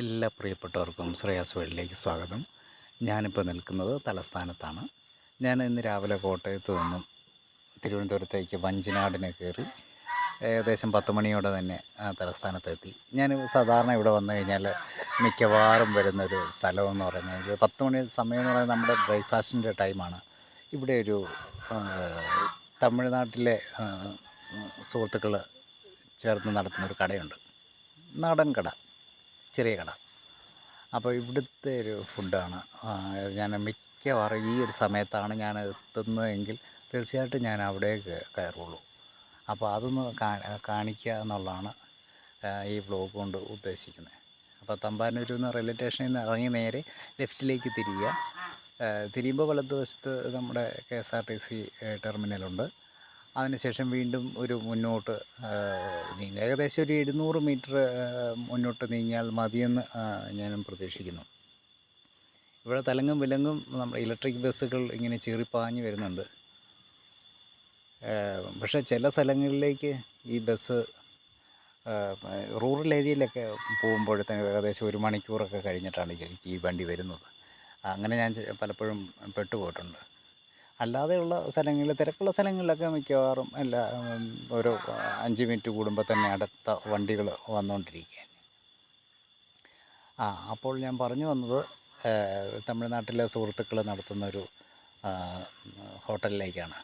എല്ലാ പ്രിയപ്പെട്ടവർക്കും ശ്രേയാസ് വേൾഡിലേക്ക് സ്വാഗതം. ഞാനിപ്പോൾ നിൽക്കുന്നത് തലസ്ഥാനത്താണ്. ഞാൻ ഇന്ന് രാവിലെ കോട്ടയത്ത് നിന്നും തിരുവനന്തപുരത്തേക്ക് വഞ്ചിനാടിനെ കയറി ഏകദേശം പത്ത് മണിയോടെ തന്നെ തലസ്ഥാനത്തെത്തി. ഞാൻ സാധാരണ ഇവിടെ വന്നു കഴിഞ്ഞാൽ മിക്കവാറും വരുന്നൊരു സ്ഥലമെന്ന് പറഞ്ഞാൽ പത്ത് മണി സമയം എന്ന് പറയുന്നത് നമ്മുടെ ബ്രേക്ക്ഫാസ്റ്റിന്റെ ടൈമാണ്. ഇവിടെ ഒരു തമിഴ്നാട്ടിലെ സുഹൃത്തുക്കൾ ചേർന്ന് നടത്തുന്നൊരു കടയുണ്ട്. നാടൻ കട. ചെറിയ കട. അപ്പോൾ ഇവിടുത്തെ ഒരു ഫുഡാണ്. ഞാൻ മിക്കവാറും ഈ ഒരു സമയത്താണ് ഞാൻ എത്തുന്നതെങ്കിൽ തീർച്ചയായിട്ടും ഞാൻ അവിടേക്ക് കയറുള്ളൂ. അപ്പോൾ അതൊന്ന് കാണിക്കുക എന്നുള്ളതാണ് ഈ വ്ലോഗ് കൊണ്ട് ഉദ്ദേശിക്കുന്നത്. അപ്പോൾ തമ്പാനൂരിൽ നിന്ന് റെയിൽവേ സ്റ്റേഷനിൽ നിന്ന് ഇറങ്ങി നേരെ ലെഫ്റ്റിലേക്ക് തിരിയുക. തിരിയുമ്പോൾ വലതുവശത്ത് നമ്മുടെ K S R T C ടെർമിനലുണ്ട് അതിനുശേഷം വീണ്ടും ഒരു മുന്നോട്ട് നീങ്ങുക ഏകദേശം ഒരു എഴുന്നൂറ് മീറ്റർ മുന്നോട്ട് നീങ്ങിയാൽ മതിയെന്ന് ഞാനും പ്രതീക്ഷിക്കുന്നു. ഇവിടെ തലങ്ങും വിലങ്ങും നമ്മുടെ ഇലക്ട്രിക് ബസ്സുകൾ ഇങ്ങനെ ചീറിപ്പാഞ്ഞ് വരുന്നുണ്ട്. പക്ഷെ ചില സ്ഥലങ്ങളിലേക്ക് ഈ ബസ് റൂറൽ ഏരിയയിലൊക്കെ പോകുമ്പോഴത്തേന് ഏകദേശം ഒരു മണിക്കൂറൊക്കെ കഴിഞ്ഞിട്ടാണ് ഈ- ഈ വണ്ടി വരുന്നത്. അങ്ങനെ ഞാൻ പലപ്പോഴും പെട്ടുപോയിട്ടുണ്ട്. അല്ലാതെയുള്ള സ്ഥലങ്ങളിൽ തിരക്കുള്ള സ്ഥലങ്ങളിലൊക്കെ മിക്കവാറും എല്ലാ ഒരു അഞ്ച് മിനിറ്റ് കൂടുമ്പോൾ തന്നെ അടുത്ത വണ്ടികൾ വന്നുകൊണ്ടിരിക്കുകയാണ് ആ അപ്പോൾ ഞാൻ പറഞ്ഞു വന്നത് തമിഴ്നാട്ടിലെ സുഹൃത്തുക്കൾ നടത്തുന്നൊരു ഹോട്ടലിലേക്കാണ്.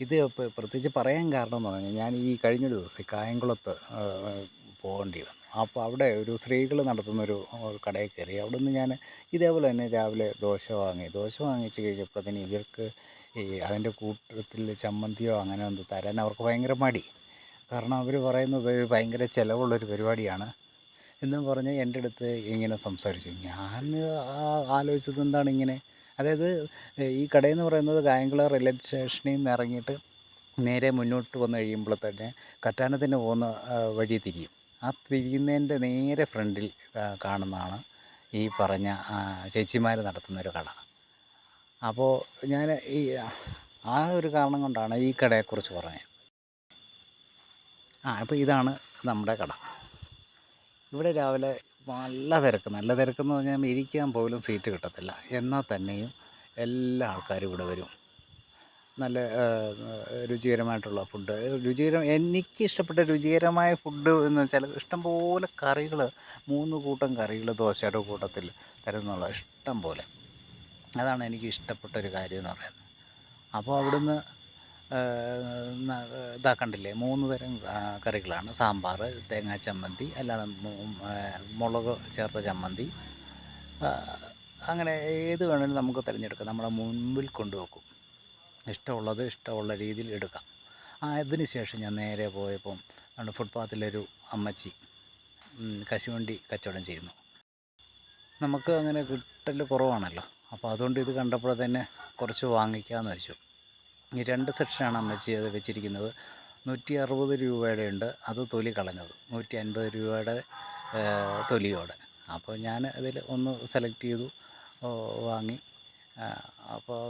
ഇത് പ്രത്യേകിച്ച് പറയാൻ കാരണം എന്ന് പറഞ്ഞാൽ ഞാൻ ഈ കഴിഞ്ഞൊരു ദിവസം കായംകുളത്ത് പോകേണ്ടി വന്നു. അപ്പോൾ അവിടെ ഒരു സ്ത്രീകൾ നടത്തുന്നൊരു കടയിൽ കയറി. അവിടെ നിന്ന് ഞാൻ ഇതേപോലെ തന്നെ രാവിലെ ദോശ വാങ്ങി. ദോശ വാങ്ങിച്ച് കഴിഞ്ഞപ്പോഴത്തേന് ഇവർക്ക് ഈ അതിന്റെ കൂട്ടത്തിൽ ചമ്മന്തിയോ അങ്ങനെ ഒന്ന് തരാൻ അവർക്ക് ഭയങ്കര മടി. കാരണം അവർ പറയുന്നത് ഭയങ്കര ചിലവുള്ളൊരു പരിപാടിയാണ് എന്നും പറഞ്ഞ് എന്റെ അടുത്ത് ഇങ്ങനെ സംസാരിച്ചു. ഞാൻ ആലോചിച്ചത് എന്താണ് ഇങ്ങനെ? അതായത് ഈ കടയെന്ന് പറയുന്നത് കായംകുളം റെയിൽവേ സ്റ്റേഷനിൽ നിന്ന് ഇറങ്ങിയിട്ട് നേരെ മുന്നോട്ട് വന്ന് കഴിയുമ്പോൾ തന്നെ കറ്റാനത്തിന് പോകുന്ന വഴി തിരിയും. ആ തിരിയുന്നതിന്റെ നേരെ ഫ്രണ്ടിൽ കാണുന്നതാണ് ഈ പറഞ്ഞ ചേച്ചിമാർ നടത്തുന്ന ഒരു കട. അപ്പോൾ ഞാൻ ഈ ആ ഒരു കാരണം കൊണ്ടാണ് ഈ കടയെക്കുറിച്ച് പറഞ്ഞത്. ആ അപ്പോൾ ഇതാണ് നമ്മുടെ കട. ഇവിടെ രാവിലെ നല്ല തിരക്ക്. നല്ല തിരക്കെന്ന് പറഞ്ഞാൽ ഇരിക്കാൻ പോലും സീറ്റ് കിട്ടത്തില്ല. എന്നാൽ തന്നെയും എല്ലാ ആൾക്കാരും ഇവിടെ വരും. നല്ല രുചികരമായിട്ടുള്ള ഫുഡ് രുചികരം എനിക്ക് ഇഷ്ടപ്പെട്ട രുചികരമായ ഫുഡ് എന്ന് വെച്ചാൽ ഇഷ്ടംപോലെ കറികൾ മൂന്ന് കൂട്ടം കറികൾ ദോശയുടെ കൂട്ടത്തിൽ തരുന്നുള്ള ഇഷ്ടം പോലെ. അതാണ് എനിക്ക് ഇഷ്ടപ്പെട്ട ഒരു കാര്യം എന്ന് പറയുന്നത്. അപ്പോൾ അവിടുന്ന് ഇതാക്കണ്ടില്ലേ ഇതാ കണ്ടില്ലേ മൂന്ന് തരം കറികളാണ്. സാമ്പാർ തേങ്ങാ ചമ്മന്തി അല്ലാതെ മുളക് ചേർത്ത ചമ്മന്തി അങ്ങനെ ഏത് വേണമെങ്കിലും നമുക്ക് തിരഞ്ഞെടുക്കാം. നമ്മളെ മുൻപിൽ കൊണ്ടുവെക്കും. ഇഷ്ടമുള്ളത് ഇഷ്ടമുള്ള രീതിയിൽ എടുക്കാം. അതിന് ശേഷം ഞാൻ നേരെ പോയപ്പം ഫുട്പാത്തിലൊരു അമ്മച്ചി കശുവണ്ടി കച്ചവടം ചെയ്യുന്നു. നമുക്ക് അങ്ങനെ കിട്ടൽ കുറവാണല്ലോ. അപ്പോൾ അതുകൊണ്ട് ഇത് കണ്ടപ്പോൾ തന്നെ കുറച്ച് വാങ്ങിക്കാമെന്ന് വെച്ചു. ഈ രണ്ട് സെക്ഷനാണ് അമ്മച്ചി അത് വെച്ചിരിക്കുന്നത്. നൂറ്റി അറുപത് രൂപയുടെ ഉണ്ട്. അത് തൊലി കളഞ്ഞത്. നൂറ്റി അൻപത് രൂപയുടെ തൊലിയോടെ. അപ്പോൾ ഞാൻ അതിൽ ഒന്ന് സെലക്ട് ചെയ്തു. വാങ്ങി. അപ്പോൾ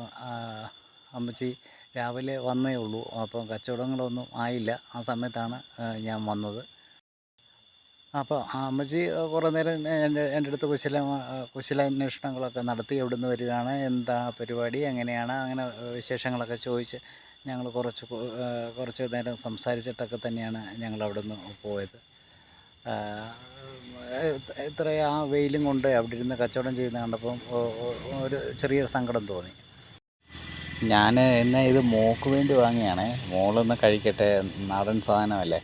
അമ്മച്ചി രാവിലെ വന്നേ ഉള്ളൂ. അപ്പോൾ കച്ചവടങ്ങളൊന്നും ആയില്ല. ആ സമയത്താണ് ഞാൻ വന്നത്. അപ്പോൾ അമ്മച്ചി കുറേ നേരം എന്റെ എന്റെ അടുത്ത് കുശല കുശലാന്വേഷണങ്ങളൊക്കെ നടത്തി എവിടുന്ന് വരികയാണ് എന്താ പരിപാടി എങ്ങനെയാണ് അങ്ങനെ വിശേഷങ്ങളൊക്കെ ചോദിച്ച് ഞങ്ങൾ കുറച്ച് കുറച്ച് നേരം സംസാരിച്ചിട്ടൊക്കെ തന്നെയാണ് ഞങ്ങൾ അവിടെ നിന്ന് പോയത്. ഇത്രയും ഇത്ര ആ വെയിലും കൊണ്ട് അവിടെ ഇരുന്ന് കച്ചവടം ചെയ്യുന്ന കണ്ടപ്പം ഒരു ചെറിയൊരു സങ്കടം തോന്നി. ഞാൻ ഇന്ന് ഇത് മോക്ക് വേണ്ടി വാങ്ങിയാണേ. മോളൊന്ന് കഴിക്കട്ടെ നാടൻ സാധനമല്ലേ?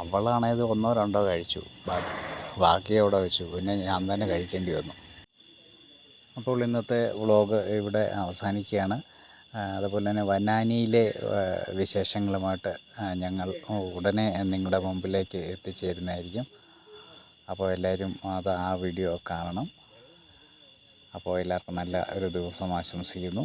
അവളാണേത് ഒന്നോ രണ്ടോ കഴിച്ചു. ബാക്കി അവിടെ വെച്ചു. പിന്നെ ഞാൻ തന്നെ കഴിക്കേണ്ടി വന്നു. അപ്പോൾ ഇന്നത്തെ വ്ളോഗ് ഇവിടെ അവസാനിക്കുകയാണ്. അതുപോലെ തന്നെ വനാനിയിലെ വിശേഷങ്ങളുമായിട്ട് ഞങ്ങൾ ഉടനെ നിങ്ങളുടെ മുമ്പിലേക്ക് എത്തിച്ചേരുന്നതായിരിക്കും. അപ്പോൾ എല്ലാവരും അത് ആ വീഡിയോ കാണണം. അപ്പോൾ എല്ലാവർക്കും നല്ല ഒരു ദിവസം ആശംസിക്കുന്നു.